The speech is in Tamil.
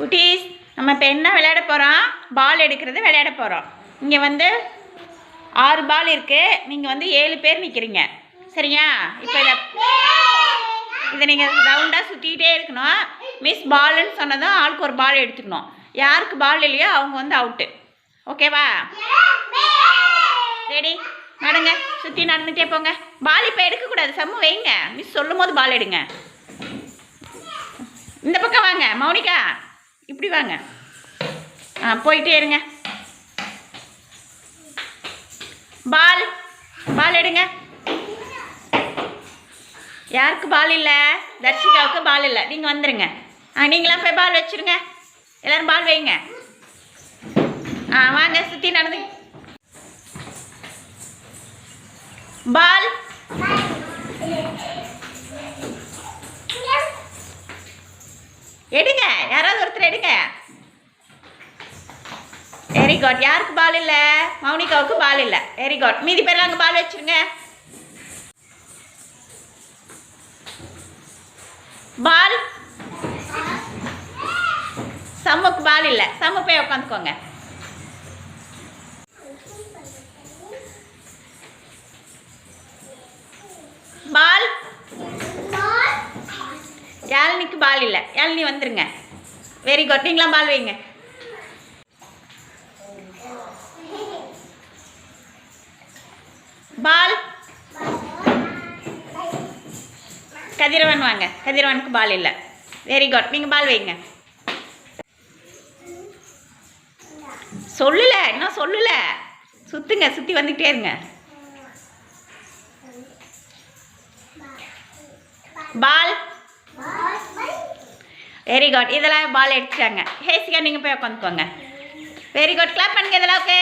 குட்டீஸ் நம்ம இப்போ என்ன விளையாட போகிறோம் பால் எடுக்கிறது விளையாட போகிறோம் இங்கே வந்து ஆறு பால் இருக்குது நீங்கள் வந்து ஏழு பேர் நிற்கிறீங்க சரியா? இப்போ இதை இதை நீங்கள் ரவுண்டாக சுற்றிக்கிட்டே இருக்கணும். மிஸ் பால்னு சொன்னதும் ஆளுக்கு ஒரு பால் எடுத்துக்கணும். யாருக்கு பால் இல்லையோ அவங்க வந்து அவுட்டு ஓகேவா ரெடி நடங்க. சுற்றி நடந்துகிட்டே போங்க. பால் இப்போ எடுக்கக்கூடாது. சம்மு வைங்க. மிஸ் சொல்லும் போது பால் எடுங்க. இந்த பக்கம் வாங்க. மௌனிகா. இப்படி வாங்க. ஆ போயிட்டே இருங்க. பால் பால் எடுங்க. யாருக்கு பால் இல்லை? தர்ஷிகாவுக்கு பால் இல்லை. நீங்கள் வந்துடுங்க ஆ நீங்களாம் போய் பால் வச்சுருங்க. எல்லோரும் பால் வைங்க. ஆ வாங்க சுற்றி நடந்து. பால். எடுங்க. யாராவது ஒருத்தர் எடுங்க. வெரி குட் யாருக்கு பால் இல்லை? மௌனிகாவுக்கு பால் இல்லை. வெரி குட் மீதி பேர்லாம் அங்கே பால் வச்சிருங்க. பால் சம்முக்கு பால் இல்லை. சம்மு போய் உட்காந்துக்கோங்க பால் யாழினிக்கு பால் இல்லை. யாழினி வந்துருங்க. வெரி குட் நீங்களாம் பால் வைங்க. பால்? கதிரவன் வாங்க. கதிரவனுக்கு பால் இல்லை. வெரி குட் நீங்கள் பால் வைங்க. சொல்லல. இன்னும் சொல்லல. சுத்துங்க. சுற்றி வந்துக்கிட்டே இருங்க. பால்? வெரி குட் இதெல்லாம் பால் எடுத்துட்டாங்க ஹேசிகா நீங்கள் போய் உட்காந்துக்கோங்க வெரி குட் கிளாப் பண்ணுங்க இதெல்லாம் ஓகே